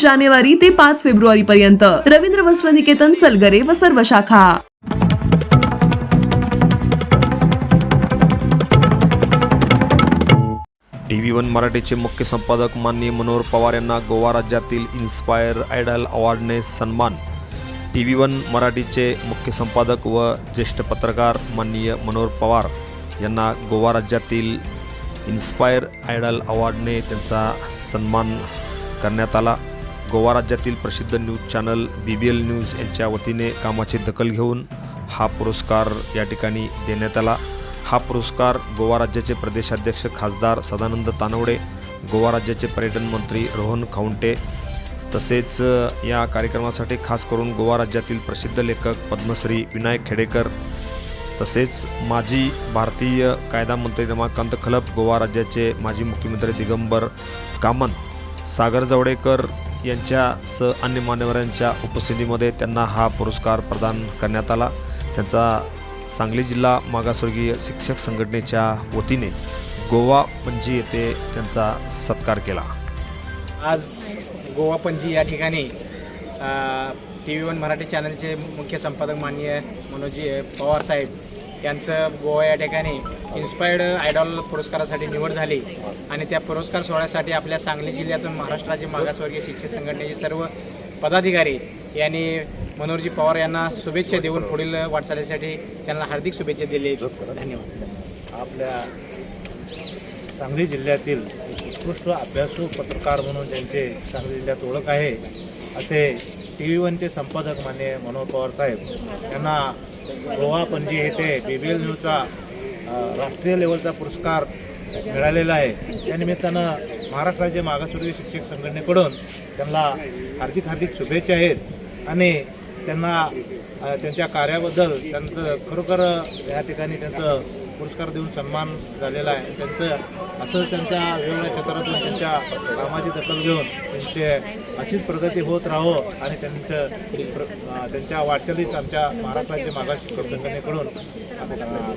जानेवारी ते पाच फेब्रुवारी पर्यंत रवींद्र वस्त्र निकेतन सलगरे व सर्व शाखा. टी व्ही वन मराठीचे मुख्य संपादक माननीय मनोहर पवार यांना गोवा राज्यातील इन्स्पायर आयडल अवॉर्डने सन्मान. टी व्ही वन मराठीचे मुख्य संपादक व ज्येष्ठ पत्रकार माननीय मनोहर पवार यांना गोवा राज्यातील इन्स्पायर आयडल अवॉर्डने त्यांचा सन्मान करण्यात आला. गोवा राज्यातील प्रसिद्ध news channel B B L news यांच्या वतीने कामाची दखल घेऊन हा पुरस्कार या ठिकाणी देण्यात आला. हा पुरस्कार गोवा राज्याचे प्रदेशाध्यक्ष खासदार सदानंद तानवडे गोवा राज्याचे पर्यटन मंत्री रोहन खाऊंटे तसेच या कार्यक्रमासाठी खास करून गोवा राज्यातील प्रसिद्ध लेखक पद्मश्री विनायक खेडेकर तसेच माजी भारतीय कायदा मंत्री रमाकांत खलप गोवा राज्याचे माजी मुख्यमंत्री दिगंबर कामत सागर जवडेकर यांच्यासह अन्य मान्यवरांच्या उपस्थितीमध्ये त्यांना हा पुरस्कार प्रदान करण्यात आला. त्यांचा सांगली जिल्हा मागासवर्गीय शिक्षक संघटनेच्या वतीने गोवा पणजी येथे त्यांचा सत्कार केला. आज गोवा पणजी या ठिकाणी टी व्ही वन मराठी चॅनलचे मुख्य संपादक माननीय मनोजी पवार साहेब यांचं गोवा या ठिकाणी इन्स्पायर्ड आयडॉल पुरस्कारासाठी निवड झाली. आणि त्या पुरस्कार सोहळ्यासाठी आपल्या सांगली जिल्ह्यातून महाराष्ट्राचे मागासवर्गीय शिक्षक संघटनेचे सर्व पदाधिकारी यांनी मनोहरजी पवार यांना शुभेच्छा देऊन पुढील वाटचालीसाठी त्यांना हार्दिक शुभेच्छा दिली. धन्यवाद. आपल्या सांगली जिल्ह्यातील उत्कृष्ट अभ्यासू पत्रकार म्हणून ज्यांचे सांगली जिल्ह्यात ओळख आहे असे टी व्ही वनचे संपादक मान्य मनोहर पवार साहेब यांना गोवा पणजी येथे बी बी एल न्यूजचा राष्ट्रीय लेवलचा पुरस्कार मिळालेला आहे त्या निमित्तानं महाराष्ट्र राज्य मागासवर्गीय शिक्षक संघटनेकडून त्यांना हार्दिक हार्दिक शुभेच्छा आहेत आणि त्यांना त्यांच्या कार्याबद्दल त्यांचं खरोखर या ठिकाणी त्यांचं पुरस्कार देऊन सन्मान झालेला आहे. त्यांचं असं त्यांच्या वेगवेगळ्या क्षेत्रातून त्यांच्या कामाची दखल घेऊन त्यांचे अशीच प्रगती होत राहो आणि त्यांचं प्र- त्यांच्या वाटचालीत आमच्या महाराष्ट्राच्या मागास शिक्षक संघटनेकडून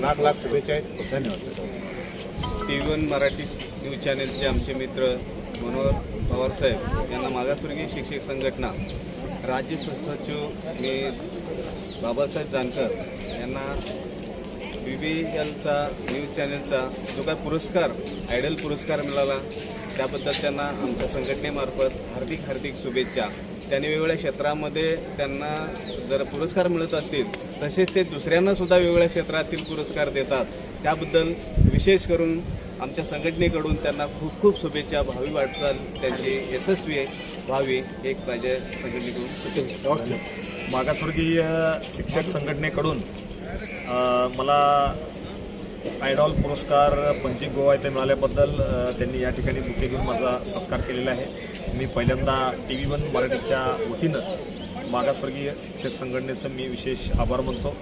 लाख लाख शुभेच्छा आहेत. धन्यवाद. T V one Marathi news चॅनलचे आमचे मित्र मनोहर पवारसाहेब यांना मागासवर्गीय शिक्षक संघटना राज्य सचिव मी बाबासाहेब जानकर यांना बी बी एलचा न्यूज चॅनलचा जो काय पुरस्कार आयडल पुरस्कार मिळाला त्याबद्दल त्यांना आमच्या संघटनेमार्फत हार्दिक हार्दिक शुभेच्छा. त्यांनी वेगवेगळ्या क्षेत्रामध्ये त्यांना जर पुरस्कार मिळत असतील तसेच ते दुसऱ्यांनासुद्धा वेगवेगळ्या क्षेत्रातील पुरस्कार देतात. त्याबद्दल विशेष करून आमच्या संघटनेकडून त्यांना खूप खूप शुभेच्छा भावी वाटचाल त्यांची यशस्वी व्हावी एक माझ्या संघटनेकडून मागासवर्गीय शिक्षक संघटनेकडून मला आयडॉल पुरस्कार पंचिक गोवा येथे मिळाल्याबद्दल त्यांनी या ठिकाणी बुके घेऊन माझा सत्कार केलेला आहे. मी पहिल्यांदा टी व्ही वन मराठीच्या वतीनं मागासवर्गीय शिक्षक संघटनेचं मी विशेष आभार मानतो.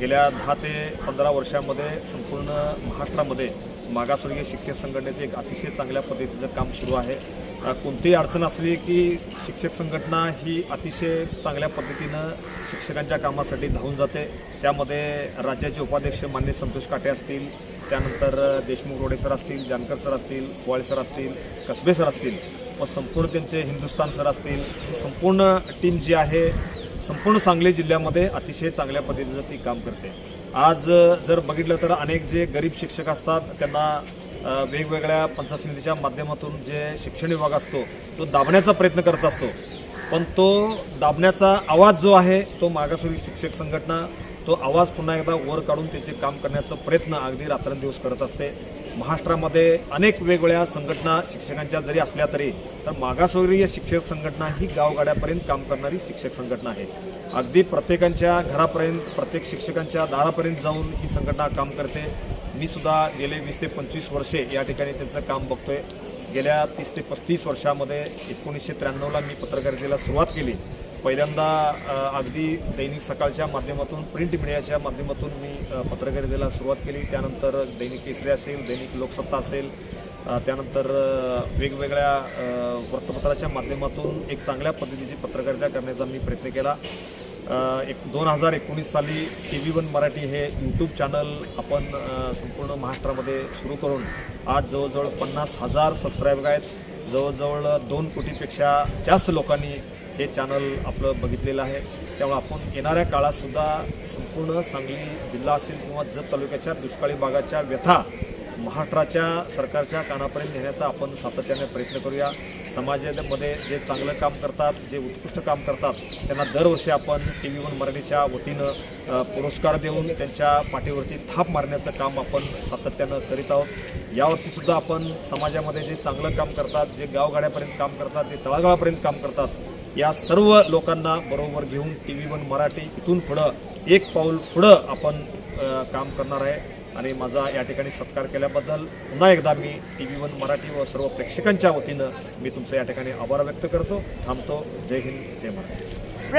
गेल्या दहा ते पंधरा वर्षामध्ये संपूर्ण महाराष्ट्रामध्ये मागासवर्गीय शिक्षक संघटनेचं एक अतिशय चांगल्या पद्धतीचं काम सुरू आहे. कोणतीही अडचण असली की शिक्षक संघटना ही अतिशय चांगल्या पद्धतीनं शिक्षकांच्या कामासाठी धावून जाते. त्यामध्ये राज्याचे उपाध्यक्ष मान्य संतोष काटे असतील त्यानंतर देशमुख रोडे सर असतील जानकर सर असतील पोवाळे सर असतील कसबे सर असतील व संपूर्ण त्यांचे हिंदुस्तान सर असतील ही संपूर्ण टीम जी आहे संपूर्ण सांगली जिल्ह्यामध्ये अतिशय चांगल्या पद्धतीचं ती काम करते. आज जर बघितलं तर अनेक जे गरीब शिक्षक असतात त्यांना वेगवेगळ्या पंचायत समितीच्या माध्यमातून जे शिक्षण विभाग असतो तो दाबण्याचा प्रयत्न करत असतो. पण तो दाबण्याचा आवाज जो आहे तो मागासवर्गीय शिक्षक संघटना तो आवाज पुन्हा एकदा वर काढून त्याचे काम करण्याचा प्रयत्न अगदी रात्रंदिवस करत असते. महाराष्ट्रामध्ये अनेक वेगवेगळ्या संघटना शिक्षकांच्या जरी असल्या तरी तर मागासवर्गीय शिक्षक संघटना ही गावगाड्यापर्यंत काम करणारी शिक्षक संघटना आहे. अगदी प्रत्येकांच्या घरापर्यंत प्रत्येक शिक्षकांच्या दारापर्यंत जाऊन ही संघटना काम करते. मी सुद्धा गेले वीस ते पंचवीस वर्षे या ठिकाणी त्यांचं काम बघतोय. गेल्या तीस ते पस्तीस वर्षामध्ये एकोणीसशे त्र्याण्णवला मी पत्रकारितेला सुरुवात केली. पहिल्यांदा अगदी दैनिक सकाळच्या माध्यमातून प्रिंट मीडियाच्या माध्यमातून मी पत्रकारितेला सुरुवात केली. त्यानंतर दैनिक केसरी असेल दैनिक लोकसत्ता असेल त्यानंतर वेगवेगळ्या वृत्तपत्राच्या माध्यमातून एक चांगल्या पद्धतीची पत्रकारिता करण्याचा मी प्रयत्न केला. एक दोन हजार एकोणीस साली टी व्ही वन मराठी हे यूट्यूब चॅनल आपण संपूर्ण महाराष्ट्रामध्ये सुरू करून आज जवळजवळ पन्नास हजार सबस्क्रायबर आहेत. जवळजवळ दोन कोटीपेक्षा जास्त लोकांनी हे चॅनल आपलं बघितलेलं आहे. त्यामुळे आपण येणाऱ्या काळातसुद्धा संपूर्ण सांगली जिल्हा असेल किंवा जत तालुक्याच्या दुष्काळी भागाच्या व्यथा महाराष्ट्राच्या सरकारच्या कानापर्यंत नेण्याचा आपण सातत्याने प्रयत्न करूया. समाजामध्ये जे चांगलं काम करतात जे उत्कृष्ट काम करतात त्यांना दरवर्षी आपण टी व्ही वन मराठीच्या वतीनं पुरस्कार देऊन त्यांच्या पाठीवरती थाप मारण्याचं काम आपण सातत्यानं करीत आहोत. यावर्षीसुद्धा आपण समाजामध्ये जे चांगलं काम करतात जे गावगाड्यापर्यंत काम करतात जे तळागाळापर्यंत काम करतात या सर्व लोकांना बरोबर घेऊन टी व्ही वन मराठी इथून पुढं एक पाऊल पुढं आपण काम करणार आहे. आणि माझा या ठिकाणी सत्कार केल्याबद्दल पुन्हा एकदा मी टी व्ही वन मराठी व सर्व प्रेक्षकांच्या वतीनं मी तुमचं या ठिकाणी आभार व्यक्त करतो. थांबतो. जय हिंद जय महाराष्ट्र.